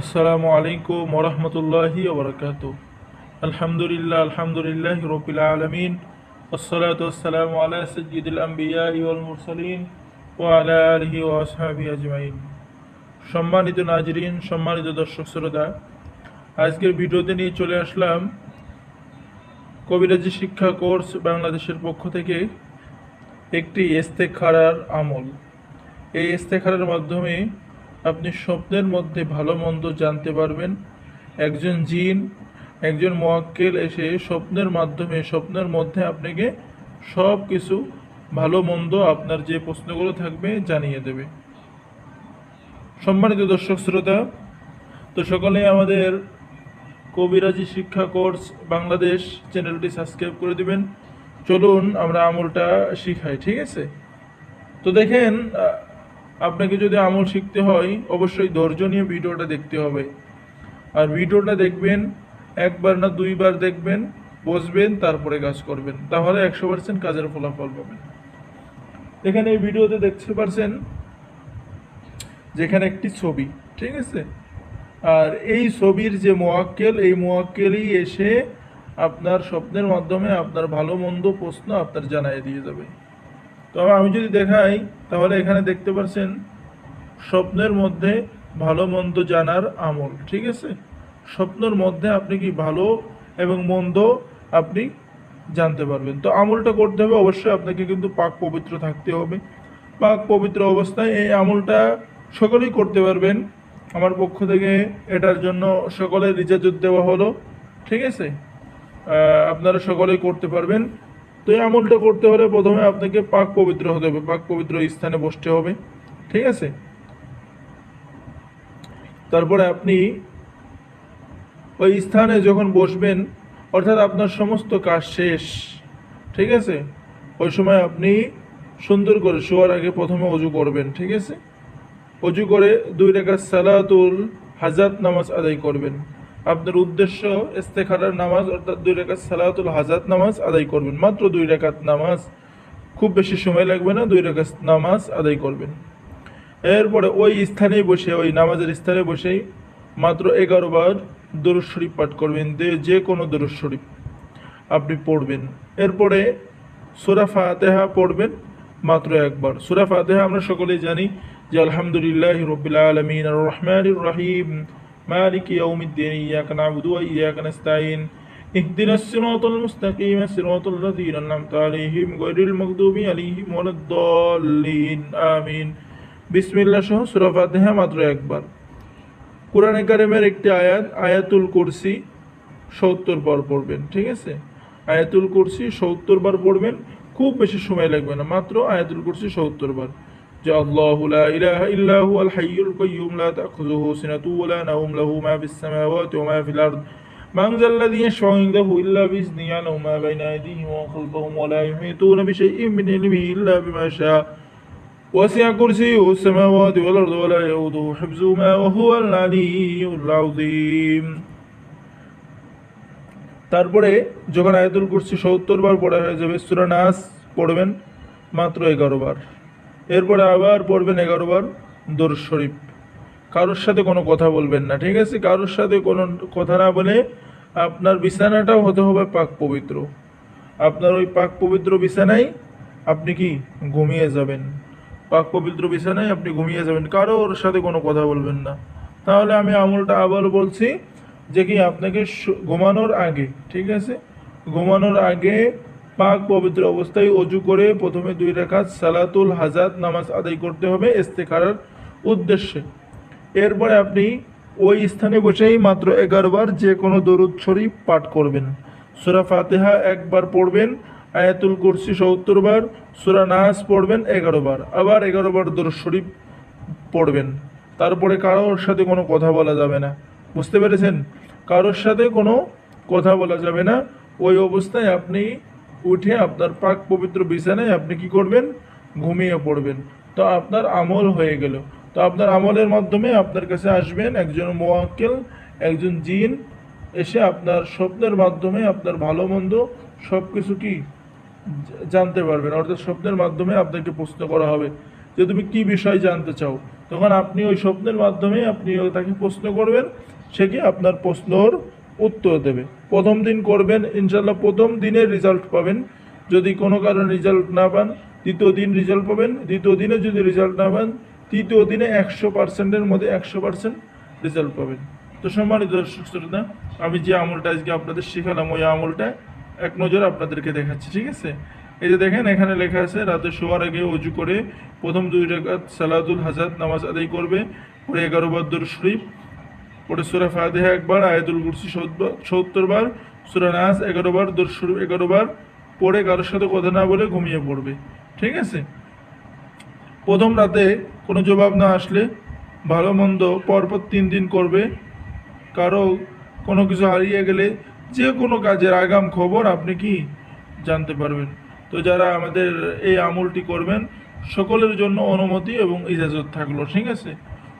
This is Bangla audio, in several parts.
আসসালামু আলাইকুম ওরহমতুল্লাহি ওবরাকাত আলহামদুলিল্লাহ আলহামদুলিল্লাহ রবিল আলমিন। আসসালাতাম আলা সজিদুল আম্বিয়া ও আলা ও আসহাবি আজমাইন। সম্মানিত নাজরিন, সম্মানিত দর্শক শ্রোতা, আজকের ভিডিওতে নিয়ে চলে আসলাম কবিরাজি শিক্ষা কোর্স বাংলাদেশের পক্ষ থেকে একটি এস্তেখারার আমল। এই ইস্তেখারার মাধ্যমে আপনি স্বপ্নের মধ্যে ভালো মন্দ জানতে পারবেন। একজন জিন, একজন মোয়াক্কেল এসে স্বপ্নের মাধ্যমে, স্বপ্নের মধ্যে আপনাকে সব কিছু ভালো মন্দ আপনার যে প্রশ্নগুলো থাকবে জানিয়ে দেবে। সম্মানিত দর্শক শ্রোতা, তো সকলে আমাদের কবিরাজি শিক্ষা কোর্স বাংলাদেশ চ্যানেলটি সাবস্ক্রাইব করে দিবেন। চলুন আমরা আমলটা শিখাই, ঠিক আছে? তো দেখেন আপনাকে যদি আমল শিখতে হয়, অবশ্যই ধৈর্য নিয়ে ভিডিওটা দেখতে হবে। আর ভিডিওটা দেখবেন, একবার না দুইবার দেখবেন, বসবেন, তারপরে কাজ করবেন। তাহলে একশো পার্সেন্ট কাজের ফলাফল পাবেন। এখানে এই ভিডিওতে দেখতে পারছেন, যেখানে একটি ছবি, ঠিক আছে? আর এই ছবির যে মোয়াক্কেল, এই মোয়াক্কেলই এসে আপনার স্বপ্নের মাধ্যমে আপনার ভালো মন্দ প্রশ্ন আপনার জানাই দিয়ে যাবে। তবে আমি যদি দেখাই, তাহলে এখানে দেখতে পাচ্ছেন স্বপ্নের মধ্যে ভালো মন্দ জানার আমল, ঠিক আছে? স্বপ্নের মধ্যে আপনি কি ভালো এবং মন্দ আপনি জানতে পারবেন। তো আমলটা করতে হবে, অবশ্যই আপনাকে কিন্তু পাক পবিত্র থাকতে হবে। পাক পবিত্র অবস্থায় এই আমলটা সকলেই করতে পারবেন। আমার পক্ষ থেকে এটার জন্য সকলের রিচার্জ দেওয়া হলো, ঠিক আছে? আপনারা সকলেই করতে পারবেন। তো এই আমলটা করতে হলে প্রথমে আপনাকে পাক পবিত্র হতে হবে। পাক পবিত্র স্থানে বসতে হবে। ঠিক আছে? তারপরে আপনি ওই স্থানে যখন বসবেন, অর্থাৎ আপনার সমস্ত কাজ শেষ, ঠিক আছে? ওই সময় আপনি সুন্দর করে শোয়ার আগে প্রথমে অজু করবেন, ঠিক আছে? অজু করে দুই রেখা সালাতুল হাজাত নামাজ আদায় করবেন। আপনার উদ্দেশ্য ইস্তেখারার নামাজ, অর্থাৎ দুই রেখাত সালাতুল হাজাত নামাজ আদায় করবেন। মাত্র দুই রেখাত নামাজ, খুব বেশি সময় লাগবে না, দুই রেখাত নামাজ আদায় করবেন। এরপরে ওই স্থানে বসে, ওই নামাজের স্থানে বসেই মাত্র এগারো বার দরুদ শরীফ পাঠ করবেন, যে- কোনো দরুদ শরীফ আপনি পড়বেন। এরপরে সুরা ফাতেহা পড়বেন মাত্র একবার। সুরা ফাতেহা আমরা সকলেই জানি যে আলহামদুলিল্লাহ রবিল আলমিন রহমান রহিম। মালিক ইয়াউমিদ্দিন ইয়াকা নাবুদু ওয়া ইয়াকা নাস্তাইন اهدنا الصراط المستقيم صراط الذين أنعمت عليهم غير المغضوب عليهم ولا الضالين آمين বিসমিল্লাহ সহ সূরা ফাতিহা মাত্র একবার কোরআনে কারিমের একটি আয়াত আয়াতুল কুরসি সত্তর বার পড়বেন ঠিক আছে আয়াতুল কুরসি সত্তর বার পড়বেন খুব বেশি সময় লাগবে না মাত্র আয়াতুল কুরসি সত্তর বার যে আল্লাহু লা ইলাহা ইল্লা হুয়াল হাইয়ুল কাইয়্যুম লা তাখুযুহু সিনাতু ওয়া লা নাওম লাহু মা ফিস সামাওয়াতি ওয়া মা ফিল আরদ من ذا الذي يشفع عنده إلا بإذنه يعلم ما بين أيديهم وخلفهم ولا يحيطون بشيء من علمه إلا بما شاء وسع كرسيه السماوات والأرض ولا يؤوده حفظهما وهو العلي العظيم তারপরে যখন আয়াতুল কুরসি সত্তর বার পড়া হয়ে যাবে সূরা নাস পড়বেন মাত্র এগারো বার এরপরে আবার পড়বেন এগারো বার শরীফ। কারোর সাথে কোনো কথা বলবেন না, ঠিক আছে? কারোর সাথে কোনো কথা না বলে আপনার বিছানাটাও হতে হবে পাক পবিত্র। আপনার ওই পাক পবিত্র বিছানায় আপনি কি ঘুমিয়ে যাবেন? পাক পবিত্র বিছানায় আপনি ঘুমিয়ে যাবেন, কারোর সাথে কোনো কথা বলবেন না। তাহলে আমি আমলটা আবার বলছি যে কি আপনাকে ঘুমানোর আগে, ঠিক আছে? ঘুমানোর আগে পাক পবিত্র অবস্থায় অজু করে প্রথমে দুই রাকাত সালাতুল হাজাত নামাজ আদায় করতে হবে ইস্তেখারার উদ্দেশ্যে। এরপরে আপনি ওই স্থানে বসেই মাত্র এগারো বার যে কোনো দরুদ শরীফ পাঠ করবেন। সুরা ফাতেহা একবার পড়বেন, আয়াতুল কুরসি সত্তর বার, সুরা নাস পড়বেন এগারো বার, আবার এগারো বার দরুদ শরীফ পড়বেন। তারপরে কারোর সাথে কোনো কথা বলা যাবে না। বুঝতে পেরেছেন? কারোর সাথে কোনো কথা বলা যাবে না। ওই অবস্থায় আপনি উঠে আপনার পাক পবিত্র বিছানায় আপনি কি করবেন? ঘুমিয়ে পড়বেন। তো আপনার আমল হয়ে গেল। তো আপনার আমলের মাধ্যমে আপনার কাছে আসবেন একজন মোয়াক্কেল একজন জিন, এসে আপনার স্বপ্নের মাধ্যমে আপনার ভালো মন্দ সব কিছু কি জানতে পারবেন। অর্থাৎ স্বপ্নের মাধ্যমে আপনাকে প্রশ্ন করা হবে যে তুমি কি বিষয় জানতে চাও? তখন আপনি ওই স্বপ্নের মাধ্যমে আপনি তাকে প্রশ্ন করবেন, সে কি আপনার প্রশ্নর উত্তর দেবে। প্রথম দিন করবেন ইনশাল্লাহ প্রথম দিনের রেজাল্ট পাবেন। যদি কোনো কারণে রেজাল্ট না পান, দ্বিতীয় দিন রেজাল্ট পাবেন। দ্বিতীয় দিনে যদি রেজাল্ট না পান, তৃতীয় দিনে একশো পার্সেন্টের মধ্যে একশো পার্সেন্ট রেজাল্ট পাবেন। তো সম্মানিত দর্শক শ্রোতা, আমি যে আমলটা আজকে আপনাদের শেখালাম, ওই আমলটা এক নজর আপনাদেরকে দেখাচ্ছি, ঠিক আছে? এই যে দেখেন, এখানে লেখা আছে, রাতে শোয়ার আগে অজু করে প্রথম দুই রাকাত সালাদুল হাজাত নামাজ আদায় করবে। পরে এগারো বার দরুদ শরীফ পরে সুরা ফাতিহা একবার, আয়াতুল কুরসি সত্তর বার, সুরা নাস এগারো বার দরুদ শরীফ এগারো বার, পরে কারোর সাথে কথা না বলে ঘুমিয়ে পড়বে। ঠিক আছে? প্রথম রাতে কোনো জবাব না আসলে ভালো মন্দ পরপর তিন দিন করবে। কারও কোনো কিছু হারিয়ে গেলে যে কোনো কাজের আগাম খবর আপনি কি জানতে পারবেন। তো যারা আমাদের এই আমলটি করবেন, সকলের জন্য অনুমতি এবং ইজাজত থাকল। ঠিক আছে?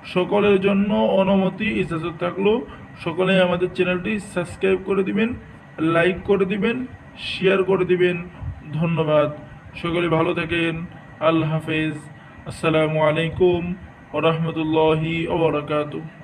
সকলের জন্য অনুমতি ইজাজত থাকল। সকলে আমাদের চ্যানেলটি সাবস্ক্রাইব করে দিবেন, লাইক করে দিবেন, শেয়ার করে দিবেন। ধন্যবাদ। সকলে ভালো থাকেন। আল্লাহ হাফেজ। আসসালামু আলাইকুম ওরহমতুল্লাহি ওবরাকাতুহ